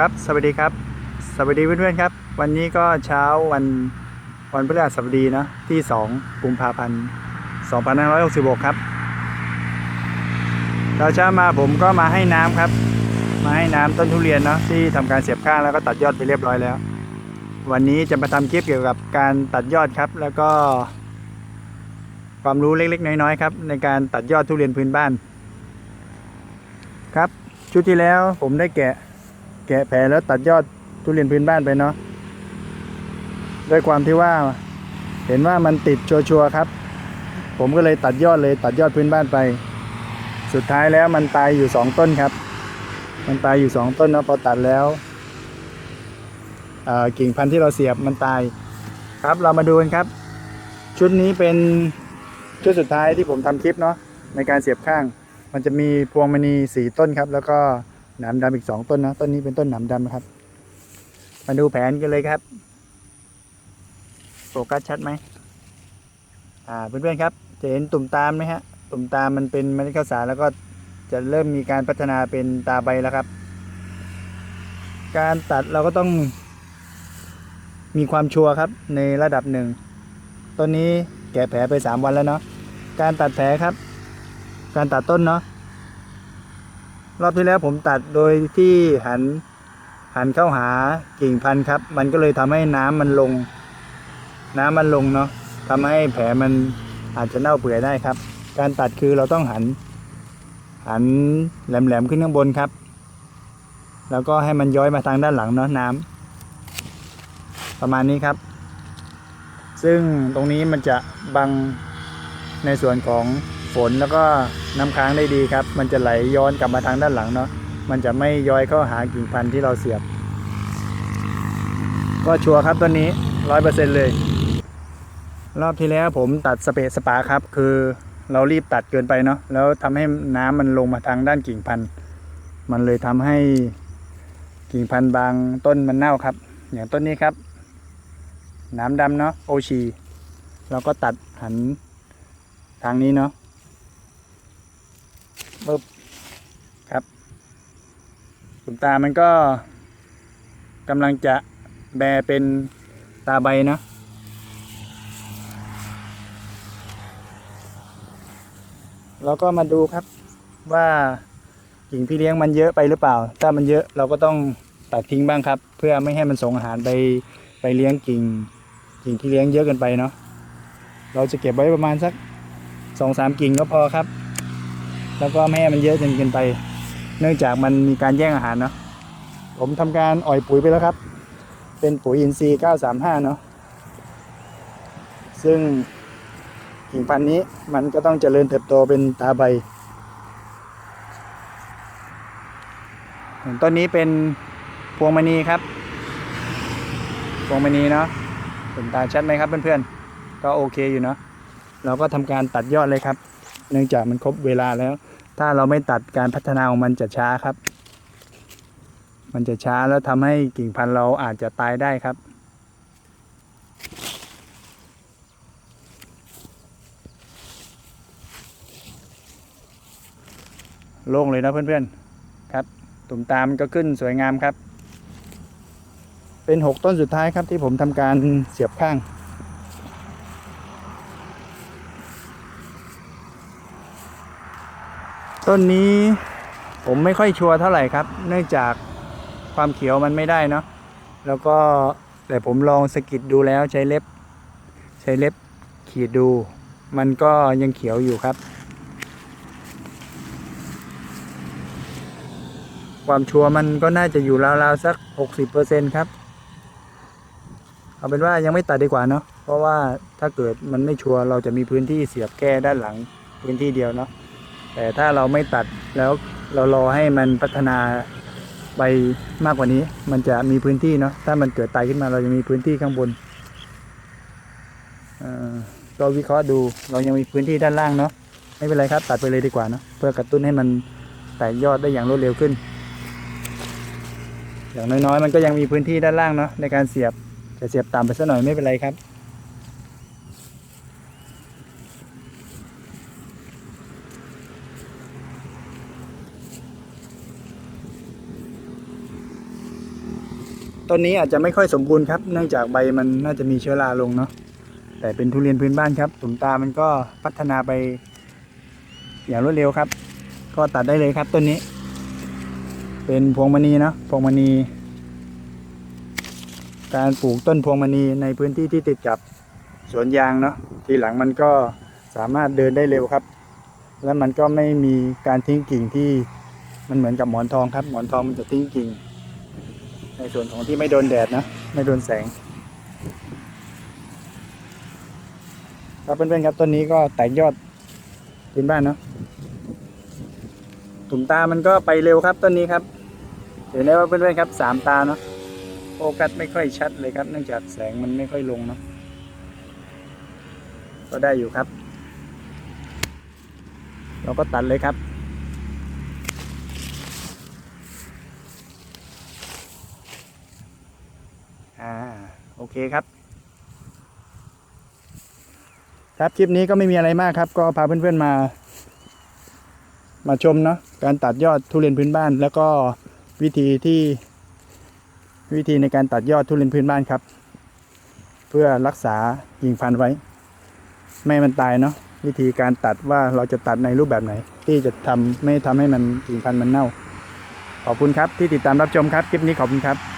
ครับ สวัสดีครับ สวัสดีเพื่อนๆครับ วันนี้ก็เช้าวันวันพฤหัสบดีนะที่ 2 กุมภาพันธ์ 2566 ครับเราเช้ามาผมก็มาให้น้ำครับ มาให้น้ำต้นทุเรียนเนาะที่ทำการเสียบข้างแล้วก็ตัดยอดไปเรียบร้อยแล้ว วันนี้จะมาทำคลิปเกี่ยวกับการตัดยอดครับ แล้วก็ ความรู้เล็กๆ น้อยๆครับ ในการตัดยอดทุเรียนพื้นบ้าน ครับชุดที่แล้วผมได้แกะ แกะแผลแล้วตัดยอดทุเรียนพื้นบ้านไปเนาะด้วยความที่ว่า เห็นว่ามันติดชัวร์ๆครับ ผมก็เลยตัดยอดเลยตัดยอดพื้นบ้านไป สุดท้ายแล้วมันตายอยู่สองต้นครับ มันตายอยู่สองต้นเนาะพอตัดแล้วกิ่งพันธุ์ที่เราเสียบมันตายครับเรามาดูกันครับ ชุดนี้เป็นชุดสุดท้ายที่ผมทำคลิปเนาะในการเสียบข้าง มันจะมีพวงมณีสี่ต้นครับ แล้วก็ หนามดำอีกสองต้นนะต้นนี้เป็นต้นหนามดำนะครับ มาดูแผนกันเลยครับโฟกัสชัดไหมอ่าเพื่อนๆครับ จะเห็นตุ่มตามไหมฮะตุ่มตามมันเป็นเมล็ดข้าวสารแล้วก็จะเริ่มมีการพัฒนาเป็นตาใบแล้วครับ การตัดเราก็ต้อง มีความชัวร์ครับในระดับหนึ่งต้นนี้แกะแผลไปสามวันแล้วเนาะการตัดแผลครับ การตัดต้นเนาะ รอบที่แล้วผมตัดโดยที่หันหันเข้าหากิ่งพันธุ์ครับ มันก็เลยทำให้น้ำมันลง น้ำมันลงเนาะทำให้แผลมันอาจจะเน่าเปื่อยได้ครับ การตัดคือเราต้องหัน หันแหลมๆขึ้นข้างบนครับ แล้วก็ให้มันย้อยมาทางด้านหลังเนาะน้ำประมาณนี้ครับ ซึ่งตรงนี้มันจะบังในส่วนของ ฝนแล้วก็น้ำค้างได้ดีครับ มันจะไหลย้อนกลับมาทางด้านหลังเนาะมันจะไม่ย้อยเข้าหากิ่งพันธุ์ที่เราเสียบ ก็ชัวร์ครับตัวนี้ร้อยเปอร์เซ็นเลย รอบที่แล้วผมตัดสเปซสปาครับ คือเรารีบตัดเกินไปเนาะแล้วทำให้น้ำมันลงมาทางด้านกิ่งพันธุ์มันเลยทำให้กิ่งพันธุ์บางต้นมันเน่าครับ อย่างต้นนี้ครับ น้ำดำเนาะโอชีเราก็ตัดหันทางนี้เนาะ ปึ๊บครับขุนตามันก็กำลังจะแบเป็นตาใบเนาะเราก็มาดูครับว่ากิ่งพี่เลี้ยงมันเยอะไปหรือเปล่า ถ้ามันเยอะเราก็ต้องตัดทิ้งบ้างครับ เพื่อไม่ให้มันส่งอาหารไปไปเลี้ยงกิ่ง กิ่งที่เลี้ยงเยอะเกินไปเนาะเราจะเก็บไว้ประมาณสักสองสามกิ่งก็พอครับ แล้วก็ไม่ให้มันเยอะจนเกินไป เนื่องจากมันมีการแย่งอาหารเนาะผมทำการอ่อยปุ๋ยไปแล้วครับ เป็นปุ๋ยอินทรีย์935 เนาะซึ่งกิ่งพันธุ์นี้มันก็ต้องเจริญเติบโตเป็นตาใบต้นนี้เป็นพวงมณีครับ พวงมณีเนาะเห็นตาชัดไหมครับเพื่อนๆ ก็โอเคอยู่เนาะเราก็ทำการตัดยอดเลยครับ เนื่องจากมันครบเวลาแล้ว ถ้าเราไม่ตัดการพัฒนาของมันจะช้าครับ มันจะช้าแล้วทำให้กิ่งพันธุ์เราอาจจะตายได้ครับโล่งเลยนะเพื่อนๆครับตุ่มตามก็ขึ้นสวยงามครับ เป็นหกต้นสุดท้ายครับที่ผมทำการเสียบข้าง ต้นนี้ผมไม่ค่อยชัวร์เท่าไหร่ครับ เนื่องจากความเขียวมันไม่ได้เนาะแล้วก็แต่ผมลองสกิดดูแล้วใช้เล็บ ใช้เล็บขีดดู มันก็ยังเขียวอยู่ครับ ความชัวร์มันก็น่าจะอยู่ราวๆสัก 60%ครับ เอาเป็นว่ายังไม่ตัดดีกว่าเนาะเพราะว่าถ้าเกิดมันไม่ชัวร์เราจะมีพื้นที่เสียบแก้ด้านหลังพื้นที่เดียวเนาะ แต่ถ้าเราไม่ตัดแล้วเรารอให้มันพัฒนาไปมากกว่านี้ มันจะมีพื้นที่เนาะถ้ามันเกิดตายขึ้นมาเราจะมีพื้นที่ข้างบนเราวิเคราะห์ดูเรายังมีพื้นที่ด้านล่างเนาะไม่เป็นไรครับ ตัดไปเลยดีกว่าเนาะเพื่อกระตุ้นให้มันแตกยอดได้อย่างรวดเร็วขึ้น อย่างน้อยๆ มันก็ยังมีพื้นที่ด้านล่างเนาะในการเสียบจะเสียบต่ำไปสักหน่อยไม่เป็นไรครับ ต้นนี้อาจจะไม่ค่อยสมบูรณ์ครับ เนื่องจากใบมันน่าจะมีเชื้อราลงเนาะแต่เป็นทุเรียนพื้นบ้านครับตุ่มตามันก็พัฒนาไป อย่างรวดเร็วครับ ก็ตัดได้เลยครับต้นนี้ เป็นพวงมณีเนาะพวงมณี การปลูกต้นพวงมณีในพื้นที่ที่ติดกับสวนยางเนาะทีหลังมันก็สามารถเดินได้เร็วครับ แล้วมันก็ไม่มีการทิ้งกิ่งที่มันเหมือนกับหมอนทองครับ หมอนทองมันจะทิ้งกิ่ง ในส่วนของที่ไม่โดนแดดนะ ไม่โดนแสง ครับเพื่อนๆครับต้นนี้ก็แตกยอดพื้นบ้านเนาะถุงตามันก็ไปเร็วครับต้นนี้ครับ เห็นได้ว่าเพื่อนๆครับสามตาเนาะโฟกัสไม่ค่อยชัดเลยครับ เนื่องจากแสงมันไม่ค่อยลงเนาะก็ได้อยู่ครับ เราก็ตัดเลยครับ อ่า โอ เคครับ ครับคลิปนี้ก็ไม่มีอะไรมากครับ ก็พาเพื่อนๆมา มาชมเนาะการตัดยอดทุเรียนพื้นบ้าน แล้วก็วิธีที่ วิธีในการตัดยอดทุเรียนพื้นบ้านครับ เพื่อรักษากิ่งพันธุ์ไว้ ไม่มันตายเนาะวิธีการตัดว่าเราจะตัดในรูปแบบไหน ที่จะทำไม่ทำให้มันกิ่งพันธุ์มันเน่า ขอบคุณครับที่ติดตามรับชมครับคลิปนี้ขอบคุณครับ